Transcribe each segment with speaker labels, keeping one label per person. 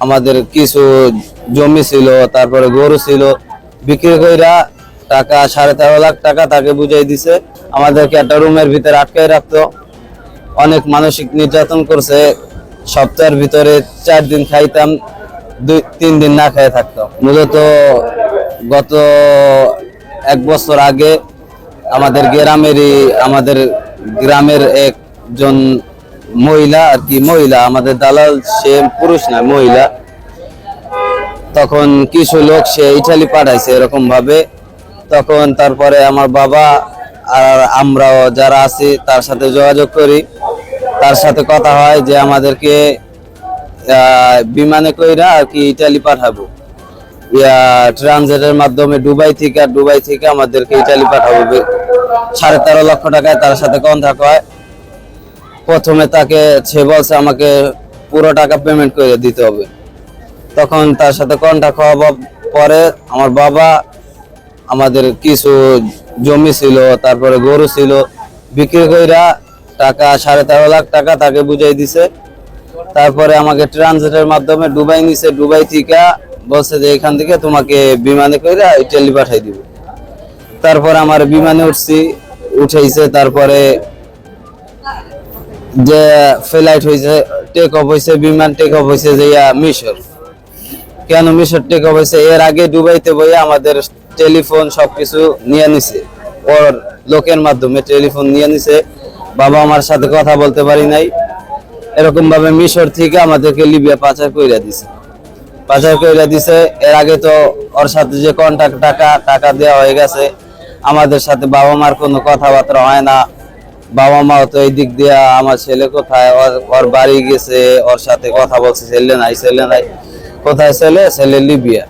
Speaker 1: আমাদের কিছু জমি ছিল, তারপরে গরু ছিল। বিক্রি কইরা টাকা, সাড়ে তেরো লাখ টাকা তাকে বুঝাই দিছে। আমাদেরকে একটা রুমের ভিতরে আটকাই রাখতো। অনেক মানসিক নির্যাতন করছে। সপ্তাহের ভিতরে চার দিন খাইতাম, দুই, তিন দিন না খেয়ে থাকতাম মূলত গত এক বছর আগে আমাদের গ্রামেরই, আমাদের গ্রামের একজন মহিলা আর কি, মহিলা, আমাদের দালাল সে পুরুষ না, মহিলা। তখন কিছু লোক সে ইটালি পাঠাইছে এরকম ভাবে তখন তারপরে আমার বাবা আর আমরাও যারা আছি, তার সাথে যোগাযোগ করি। তার সাথে কথা হয় যে আমাদেরকে বিমানে কইরা আর কি ইটালি পাঠাবো। ট্রানজিটের মাধ্যমে দুবাই থেকে, আর দুবাই থেকে আমাদেরকে ইটালি পাঠাবো। সাড়ে তেরো লক্ষ টাকায় তার সাথে কন্ট্যাক্ট হয়। প্রথমে তাকে সে বলছে, আমাকে পুরো টাকা পেমেন্ট করে দিতে হবে। তখন তার সাথে কন্ট্যাক্ট হওয়ার পরে আমার বাবা আমাদের কিছু জমি ছিল, তারপরে গরু ছিল, বিক্রি কইরা টাকা, সাড়ে তেরো লাখ টাকা তাকে বুঝাই দিছে। তারপরে আমাকে ট্রানজিটের মাধ্যমে ডুবাই নিছে। ডুবাই থেকে বলছে যে, এখান থেকে তোমাকে বিমানে কইরা ইটালি পাঠাই দিব। তারপরে আমার বিমানে উঠছি, উঠেইছে, তারপরে যে ফ্লাইট হয়েছে টেক অফ হয়েছে বিমান টেক অফ হয়েছে যে মিশর। কেন মিশর টেক অফ হয়েছে এর আগে দুবাইতে বইয়া আমাদের টেলিফোন সবকিছু নিয়ে নিছে। ওর লোকের মাধ্যমে টেলিফোন নিয়ে নিছে। বাবা আমার সাথে কথা বলতে পারি নাই। এরকম ভাবে মিশর থেকে আমাদেরকে লিবিয়া পাচার কইরা দিছে। পাচার কইরা দিছে। এর আগে তো ওর সাথে যে কন্টাক্ট টাকা টাকা দেওয়া হয়ে গেছে। আমাদের সাথে বাবা মার কোনো কথাবার্তা হয় না। বাবা মাও তো এই দিক দিয়ে আমার ছেলে কোথায়? ওর- ওর বাড়ি গেছে, ওর সাথে কথা বলছে, ছেলে নাই ছেলে নাই। কোথায় ছেলে? ছেলে লিবিয়া।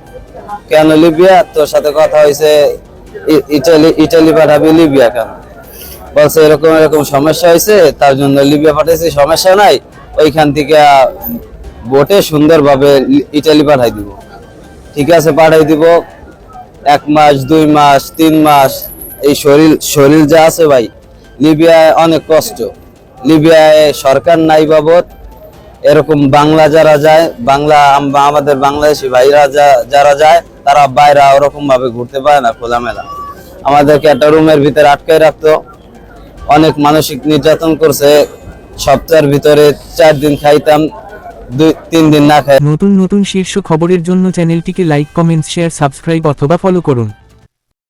Speaker 1: কেন লিবিয়া? তোর সাথে কথা হয়েছে ইটালি ইটালি পাঠাবি লিবিয়া কেন? বলছে, এরকম এরকম সমস্যা হয়েছে, তার জন্য লিবিয়া পাঠাইছি, সমস্যা নাই। ওইখান থেকে বোটে সুন্দরভাবে ইটালি পাঠাই দিব। ঠিক আছে, পাঠাই দিব। এক মাস, দুই মাস, তিন মাস, এই শরীর শরীর যা আছে ভাই লিবিয়ায় অনেক কষ্ট। লিবিয়ায় সরকার নাই বাবদ এরকম বাংলা যারা যায়, বাংলা আম- আমাদের বাংলাদেশি ভাইরা যারা যায়, তারা বাইরে ওরকম ভাবে ঘুরতে পারে না খোলামেলা। আমাদেরকে একটা রুমের ভিতরে আটকাই রাখতো। অনেক মানসিক নির্যাতন করছে। সপ্তাহের ভিতরে চার দিন খাইতাম, দুই তিন দিন না খাই
Speaker 2: নতুন নতুন শীর্ষ খবরের জন্য চ্যানেলটিকে লাইক কমেন্টস শেয়ার, সাবস্ক্রাইব অথবা ফলো করুন।